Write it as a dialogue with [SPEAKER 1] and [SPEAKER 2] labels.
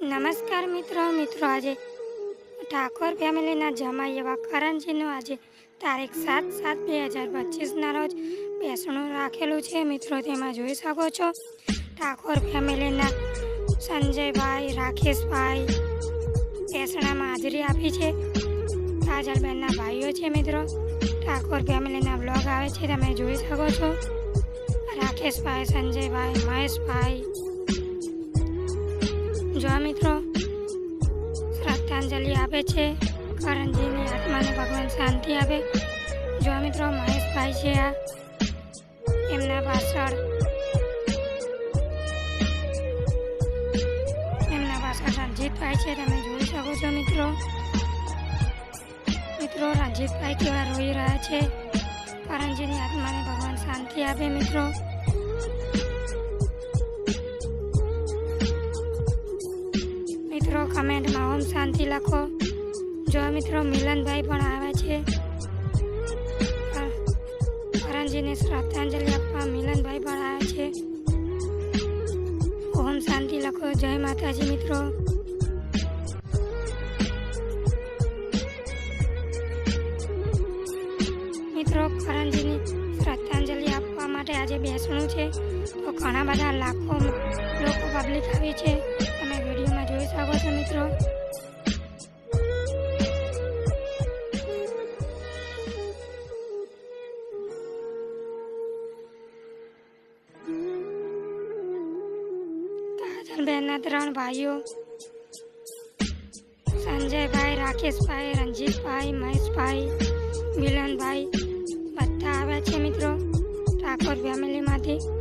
[SPEAKER 1] નમસ્કાર મિત્રો મિત્રો, આજે ઠાકોર ફેમિલીના જમાઈ એવા કરણજીનું આજે તારીખ સાત સાત બે હજાર પચીસના રોજ બેસણું રાખેલું છે. મિત્રો, તેમાં જોઈ શકો છો, ઠાકોર ફેમિલીના સંજયભાઈ, રાકેશભાઈ બેસણામાં હાજરી આપી છે. કાજલબેનના ભાઈઓ છે મિત્રો. ઠાકોર ફેમિલીના બ્લોગ આવે છે, તમે જોઈ શકો છો. રાકેશભાઈ, સંજયભાઈ, મહેશભાઈ જો મિત્રો શ્રદ્ધાંજલિ આપે છે. કરણજીની આત્માને ભગવાન શાંતિ આપે. જો મિત્રો મહેશભાઈ છે આ, એમના પાછળ એમના પાછળ રણજીતભાઈ છે. તમે જોઈ શકો છો મિત્રો. મિત્રો, રણજીતભાઈ કેવા રોઈ રહ્યા છે. કરણજીની આત્માને ભગવાન શાંતિ આપે મિત્રો. કમેન્ટમાં ઓમ શાંતિ લખો. જો મિત્રો મિલનભાઈ પણ આવે છે. કરણજીને શ્રદ્ધાંજલિ આપવા મિલનભાઈ પણ આવે છે. ઓમ શાંતિ લખો. જય માતાજી મિત્રો. મિત્રો કરણજીની શ્રદ્ધાંજલિ આપવા માટે આજે બેસણું છે. તો ઘણા બધા લાખો લોકો પબ્લિક આવી છે. તમે વિડીયોમાં છે મિત્રો. બેનના ત્રણ ભાઈઓ, સંજયભાઈ, રાકેશભાઈ રણજીતભાઈ મહેશભાઈ, મિલનભાઈ, બધા આવ્યા છે મિત્રો, ઠાકોર ફેમિલીમાંથી